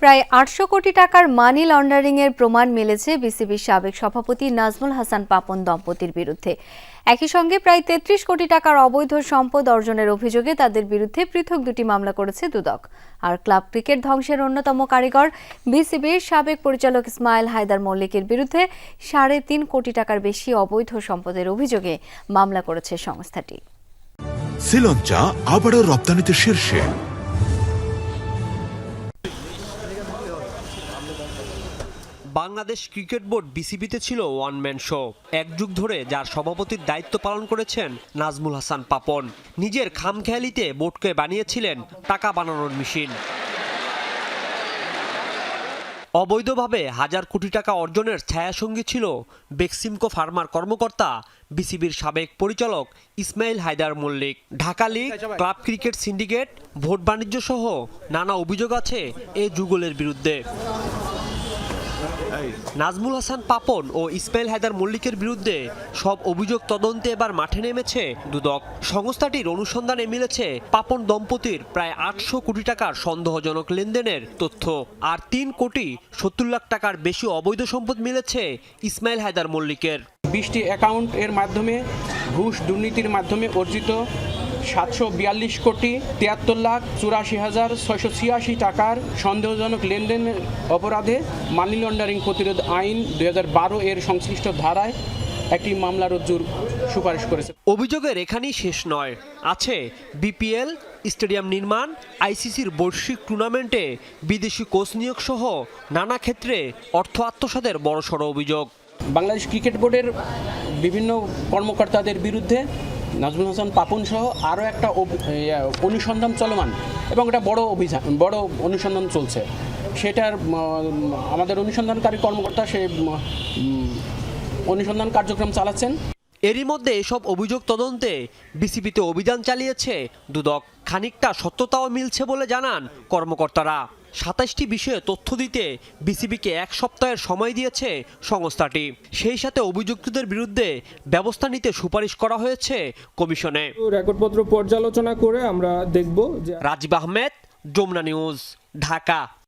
প্রায় আটশো কোটি টাকার মানি লন্ডারিংয়ের প্রমাণ মিলেছে বিসিবির সাবেক সভাপতি নাজমুল হাসান পাপন দম্পতির বিরুদ্ধে। একই সঙ্গে প্রায় তেত্রিশ কোটি টাকার অবৈধ সম্পদ অর্জনের অভিযোগে তাদের বিরুদ্ধে পৃথক দুটি মামলা করেছে দুদক। আর ক্লাব ক্রিকেট ধ্বংসের অন্যতম কারিগর, বিসিবির সাবেক পরিচালক ইসমাইল হায়দার মল্লিকের বিরুদ্ধে সাড়ে তিন কোটি টাকার বেশি অবৈধ সম্পদের অভিযোগে মামলা করেছে সংস্থাটি। শ্রীলঞ্চা আবারও রপ্তানিতে শীর্ষে। বাংলাদেশ ক্রিকেট বোর্ড বিসিবিতে ছিল ওয়ান ম্যান শো এক যুগ ধরে যার সভাপতির দায়িত্ব পালন করেছেন নাজমুল হাসান পাপন। নিজের খামখেয়ালিতে বোর্ডকে বানিয়েছিলেন টাকা বানানোর মেশিন। অবৈধভাবে হাজার কোটি টাকা অর্জনের ছায়াসঙ্গী ছিল বেক্সিমকো ফার্মার কর্মকর্তা, বিসিবির সাবেক পরিচালক Ismail Haidar Mallick. Dhaka league, club cricket syndicate, vote বাণিজ্য সহ নানা অভিযোগ আছে এ যুগলের বিরুদ্ধে। নাজমুল হাসান পাপন ও ইসমাইল হায়দার মল্লিকের বিরুদ্ধে সব অভিযোগ তদন্তে এবার মাঠে নেমেছে দুদক। সংস্থাটির অনুসন্ধানে মিলেছে পাপন দম্পতির প্রায় আটশো কোটি টাকার সন্দেহজনক লেনদেনের তথ্য। আর তিন কোটি সত্তর লাখ টাকার বেশি অবৈধ সম্পদ মিলেছে ইসমাইল হায়দার মল্লিকের। বিশটি অ্যাকাউন্ট এর মাধ্যমে ঘুষ দুর্নীতির মাধ্যমে অর্জিত সাতশো বিয়াল্লিশ কোটি তিয়াত্তর লাখ চুরাশি হাজার ছয়শো ছিয়াশি টাকার সন্দেহজনক লেনদেনের অপরাধে মানি লন্ডারিং প্রতিরোধ আইন দু হাজার বারো এর সংশ্লিষ্ট ধারায় একটি মামলা রজ্জুর সুপারিশ করেছে। অভিযোগের এখানেই শেষ নয়। আছে বিপিএল স্টেডিয়াম নির্মাণ আইসিসির বৈশ্বিক টুর্নামেন্টে বিদেশি কোচ নিয়োগ সহ নানা ক্ষেত্রে অর্থ আত্মসাদের বড়সড় অভিযোগ। বাংলাদেশ ক্রিকেট বোর্ডের বিভিন্ন কর্মকর্তাদের বিরুদ্ধে নাজমুল হাসান পাপন সহ আরও একটা অনুসন্ধান চলমান এবং এটা বড় অভিযান, বড় অনুসন্ধান চলছে। সেটার আমাদের অনুসন্ধানকারী কর্মকর্তা সে অনুসন্ধান কার্যক্রম চালাচ্ছেন। এরই মধ্যে এসব অভিযোগ তদন্তে বিসিবিতে অভিযান চালিয়েছে দুদক। খানিকটা সত্যতাও মিলছে বলে জানান কর্মকর্তারা। সাতাশটি বিষয়ে তথ্য দিতে বিসিবিকে এক সপ্তাহের সময় দিয়েছে সংস্থাটি। সেই সাথে অভিযুক্তদের বিরুদ্ধে ব্যবস্থা নিতে সুপারিশ করা হয়েছে কমিশনে। রেকর্ডপত্র পর্যালোচনা করে আমরা দেখব যে রাজীব আহমেদ যমুনা নিউজ ঢাকা।